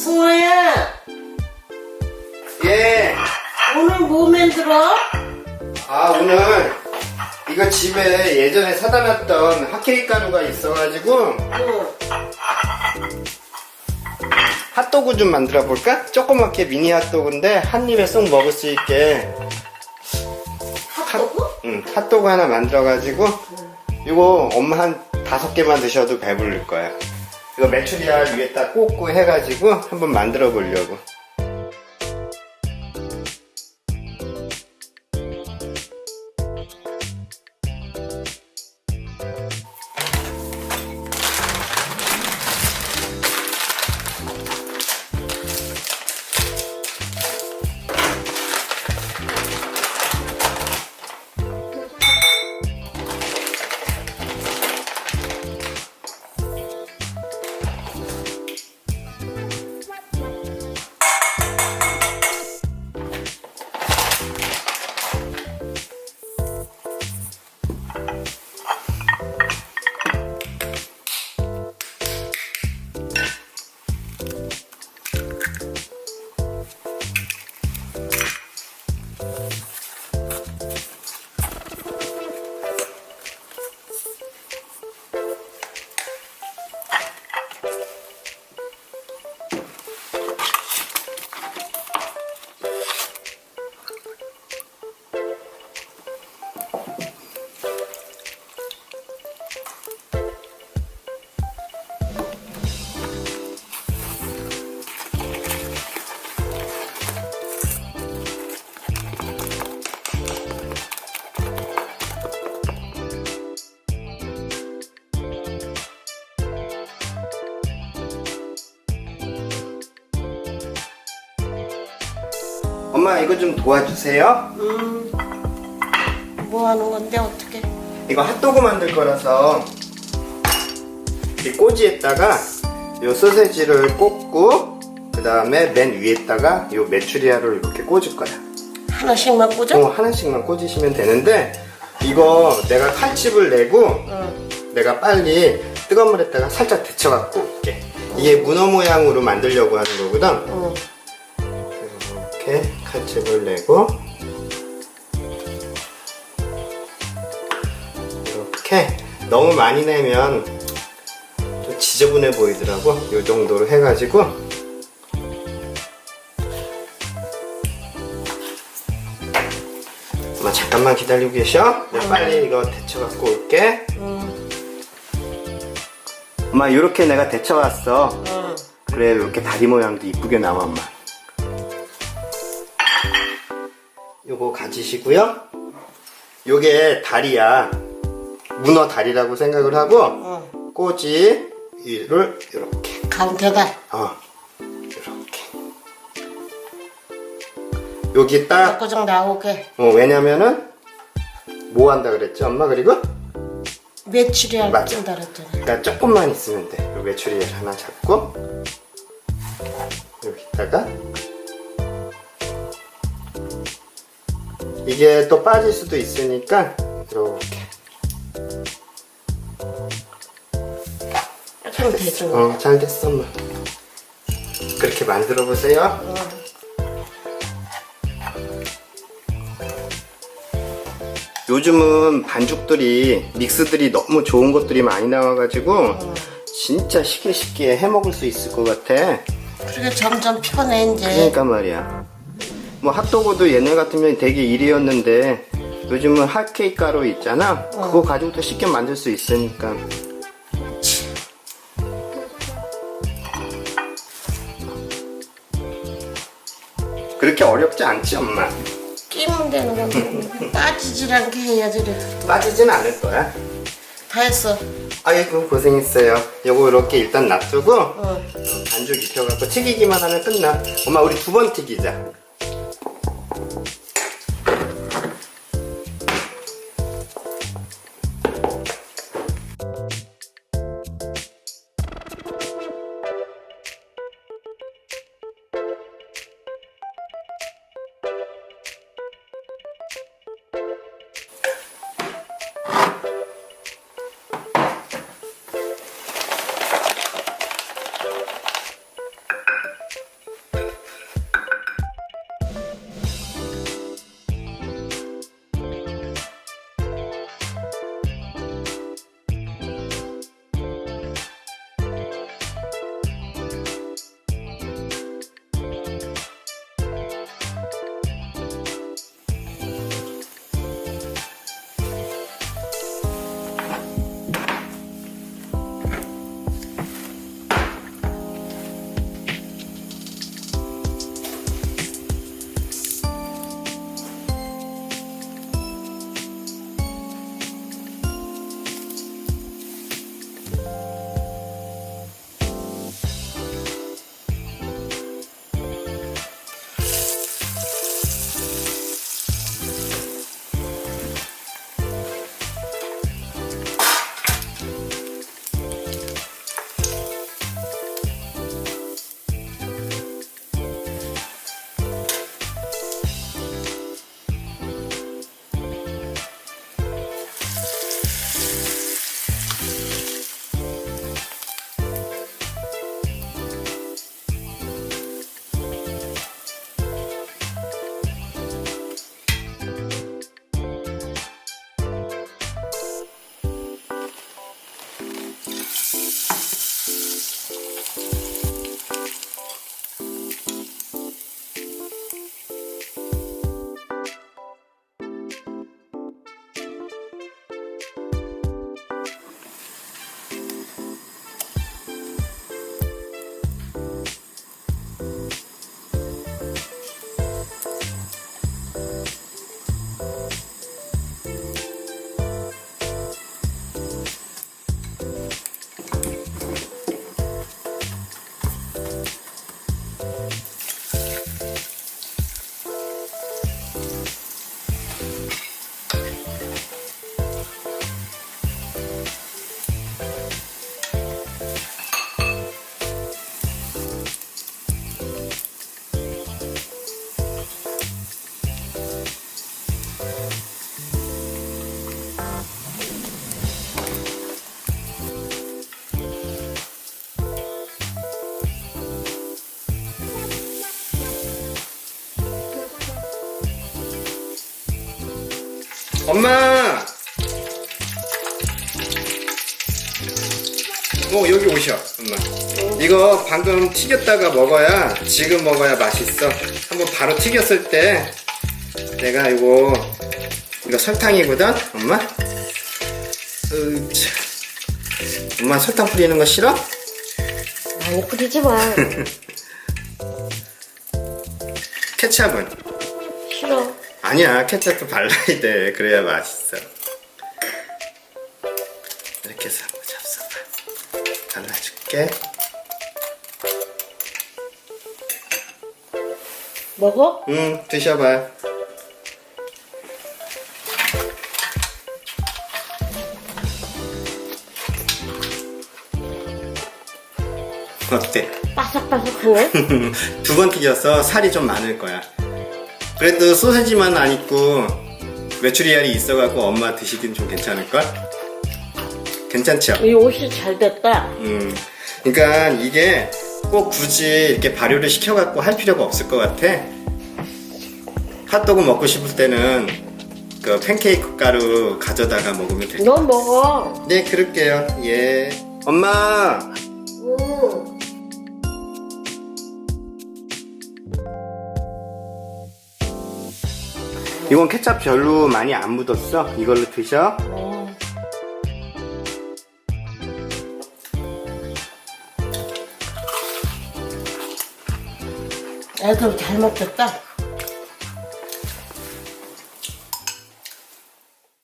승호야, 예. 오늘 뭐 만들어? 아, 오늘 이거 집에 예전에 사다 놨던 핫케이크 가루가 있어가지고 응. 핫도그 좀 만들어 볼까? 조그맣게 미니 핫도그인데 한 입에 쏙 먹을 수 있게 핫도그? 응, 핫도그 하나 만들어가지고 이거 엄마 한 다섯 개만 드셔도 배부를 거야. 이거 메추리알 위에다 꽂고 해가지고 한번 만들어 보려고. 엄마 이거 좀 도와주세요. 음. 뭐 하는 건데, 어떻게? 이거 핫도그 만들 거라서 이 꼬지에다가 요 소세지를 꽂고 그 다음에 맨 위에다가 요 메추리알을 이렇게 꽂을 거야. 하나씩만 꽂아? 어, 하나씩만 꽂으시면 되는데 이거 내가 칼집을 내고 응. 내가 빨리 뜨거운 물에다가 살짝 데쳐갖고 올게. 이게 문어 모양으로 만들려고 하는 거거든. 응. 이렇게 칼집을 내고 이렇게 너무 많이 내면 좀 지저분해 보이더라고. 이 정도로 해가지고 엄마 잠깐만 기다리고 계셔? 내가 빨리 이거 데쳐 갖고 올게. 응. 엄마 이렇게 내가 데쳐 왔어. 응. 그래 이렇게 다리 모양도 이쁘게 나와 엄마 요거 가지시고요 요게 다리야 문어 다리라고 생각을 하고 응. 꼬지를 이렇게 가운데다. 어 이렇게 여기 딱 고정 나오게. 어, 왜냐면은 뭐 한다 그랬지 엄마 그리고 메추리알 맞아. 찐다 그랬잖아. 그러니까 조금만 있으면 돼. 요 메추리알 하나 잡고 여기다가 이게 또 빠질 수도 있으니까 이렇게 그럼 되죠. 어잘 됐어 엄마. 그렇게 만들어 보세요. 요즘은 반죽들이 믹스들이 너무 좋은 것들이 많이 나와가지고 진짜 쉽게 쉽게 해 먹을 수 있을 것 같아. 그러게 점점 피곤해, 이제. 그러니까 말이야. 뭐 핫도그도 얘네 같으면 되게 일이었는데 요즘은 핫케이크 가루 있잖아. 그거 가지고도 쉽게 만들 수 있으니까. 그렇게 어렵지 않지 엄마. 끼면 되는 건데. 빠지질 않게 해야지. 빠지진 않을 거야. 다 했어. 아이고 고생했어요. 요거 이렇게 일단 놔두고 응. 반죽 익혀갖고 튀기기만 하면 끝나. 엄마 우리 두 번 튀기자. 엄마! 어, 여기 오셔, 엄마. 이거 방금 튀겼다가 먹어야, 지금 먹어야 맛있어. 한번 바로 튀겼을 때, 내가 이거, 이거 설탕이거든, 엄마? 으, 참. 엄마 설탕 뿌리는 거 싫어? 많이 뿌리지 마. 케찹은? 아니야, 케찹도 발라야 돼. 그래야 맛있어. 이렇게 해서 한번 잡숴봐. 발라줄게. 먹어? 응, 드셔봐. 어때? 바삭바삭하네. 두 번 튀겨서 살이 좀 많을 거야. 그래도 소세지만 안 있고 메추리알이 있어갖고 엄마 드시긴 좀 괜찮을걸? 괜찮죠? 이 옷이 잘 됐다. 음, 그러니까 이게 꼭 굳이 이렇게 발효를 시켜갖고 할 필요가 없을 것 같아. 핫도그 먹고 싶을 때는 그 팬케이크 가루 가져다가 먹으면 돼. 넌 먹어. 네, 그럴게요. 예. 엄마, 이건 케찹 별로 많이 안 묻었어. 이걸로 드셔. 어. 애들 잘 먹겠다.